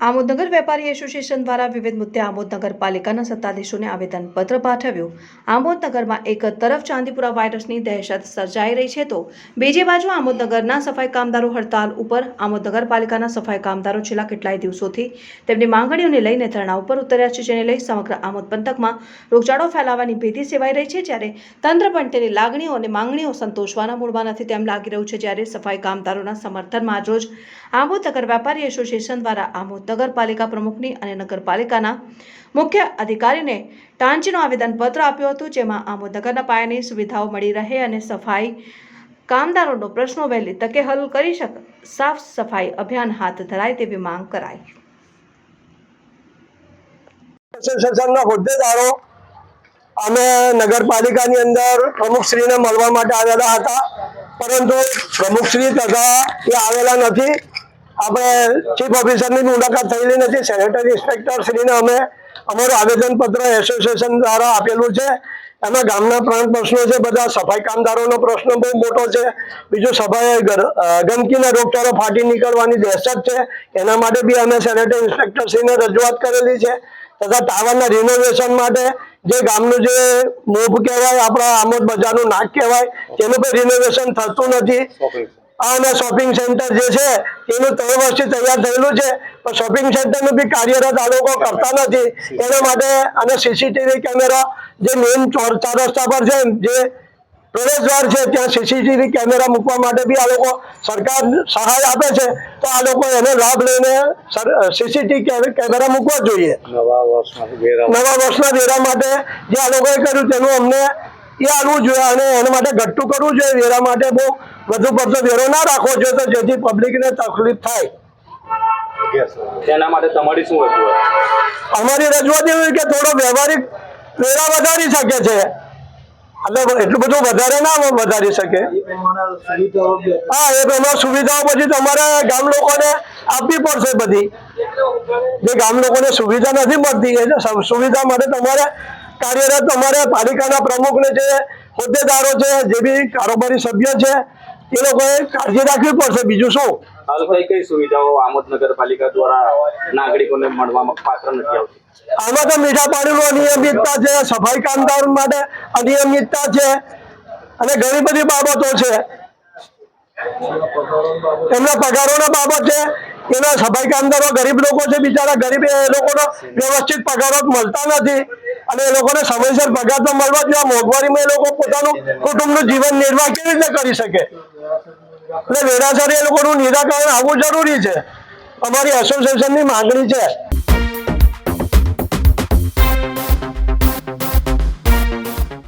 આમોદનગર વેપારી એસોસિએશન દ્વારા વિવિધ મુદ્દે આમોદ નગરપાલિકાના સત્તાધીશોને આવેદનપત્ર પાઠવ્યું. આમોદનગરમાં એક તરફ ચાંદીપુરા વાયરસની દહેશત સર્જાઈ રહી છે તો બીજી બાજુ આમોદનગરના સફાઈ કામદારો હડતાલ ઉપર. આમોદ નગરપાલિકાના સફાઈ કામદારો છેલ્લા કેટલાય દિવસોથી તેમની માંગણીઓને લઈને ધરણા ઉપર ઉતર્યા છે, જેને લઈ સમગ્ર આમોદ પંથકમાં રોગચાળો ફેલાવાની ભીતિ સેવાઈ રહી છે. જ્યારે તંત્ર પણ તેની લાગણીઓ અને માંગણીઓ સંતોષવાના મૂળમાં નથી, તેમ લાગી રહ્યું છે. જ્યારે સફાઈ કામદારોના સમર્થનમાં આજરોજ આમોદ નગર વેપારી એસોસિએશન દ્વારા આમોદ નગરપાલિકા પ્રમુખની અને નગરપાલિકાના મુખ્ય અધિકારીને ટાંચીનો આવેદનપત્ર આપ્યું હતું, જેમાં આમોદ નગરના પાયાની સુવિધાઓ મળી રહે અને સફાઈ કામદારોનો પ્રશ્નો વહેલી તકે હલ કરી શક, સાફ સફાઈ અભિયાન હાથ ધરાય તેવી માંગ કરાઈ. એસોસિએશનના હોદ્દેદારો અમે નગરપાલિકાની અંદર પ્રમુખશ્રીને મળવા માટે આવેલા હતા, પરંતુ પ્રમુખશ્રી તથા એ આવેલા નથી. આપણે ચીફ ઓફિસરની મુલાકાત થયેલી નથી. સેનેટરી ઇન્સ્પેક્ટર શ્રીને અમે અમારું આવેદનપત્ર એસોસિએશન દ્વારા આપેલું છે. એમાં ગામના પ્રાણ પ્રશ્નો છે, બધા સફાઈ કામદારોનો પ્રશ્ન બહુ મોટો છે. બીજું સફાઈ ગંદકીના રોગચાળો ફાટી નીકળવાની દહેશત છે. એના માટે બી અમે સેનેટરી ઇન્સ્પેક્ટરશ્રીને રજૂઆત કરેલી છે. તથા ટાવરના રિનોવેશન માટે જે ગામનું જે મોભ કહેવાય, આપણા આમોદ બજારનું નાક કહેવાય, તેનું પણ રિનોવેશન થતું નથી. અને શોપિંગ સેન્ટર જે છે એનું ત્રણ વર્ષથી તૈયાર થયેલું છે. પણ શોપિંગ સેન્ટરનું બી કાર્યરત આ લોકો કરતા નથી. એના માટે અને સીસીટીવી કેમેરા જે મેઇન ચાર રસ્તા પર છે જે પ્રવેશદ્વાર છે ત્યાં સીસીટીવી કેમેરા મૂકવા માટે બી આ લોકો સરકાર સહાય આપે છે. તો આ લોકો એનો લાભ લઈને સીસીટીવી કેમેરા મૂકવા જોઈએ. નવા વર્ષના વેરા નવા વર્ષના વેરા માટે જે આ લોકોએ કર્યું તેનું અમને એ આવવું જોઈએ અને એના માટે ઘટતું કરવું જોઈએ. વેરા માટે બહુ વધુ પડતો વેરો ના રાખવો જોઈએ તો જેથી પબ્લિકને તકલીફ થાય. તેના માટે તમારી શું અમારી રજૂઆત એવી કે થોડો વ્યવહારિક વેરા વધારી શકે છે. એટલે એટલું બધું વધારે ના વધારી શકે. હા એ પ્રમાણે સુવિધાઓ પછી તમારે ગામ લોકોને આપવી પડશે બધી. જે ગામ લોકોને સુવિધા નથી મળતી એટલે સુવિધા માટે તમારે કાર્યરત તમારે પાલિકાના પ્રમુખને જે હોદ્દેદારો છે જે બી કારોબારી સભ્ય છે એ લોકોએ કાળજી રાખવી પડશે. બીજું શું? હાલ કઈ કઈ સુવિધાઓ આમોદ નગરપાલિકા દ્વારા નાગરિકોને મળવામાં પાત્ર નથી આવતી? આમાં તો મીઠા પાણીનું અનિયમિતતા છે સફાઈ કામદાર માટે અનિયમિતતા છે અને ઘણી બધી બાબતો છે. એમના પગારોના બાબત છે એના સફાઈ કામદારો ગરીબ લોકો છે બિચારા ગરીબ એ લોકોનો વ્યવસ્થિત પગારો મળતા નથી. અને એ લોકોને સમયસર પગાર તો મળવા જોઈએ મોંઘવારીમાં એ લોકો પોતાનું કુટુંબનું જીવન નિર્વાહ કેવી રીતે કરી શકે? એટલે વેરાસર એ લોકોનું નિરાકરણ આવવું જરૂરી છે. અમારી એસોસિએશનની માંગણી છે.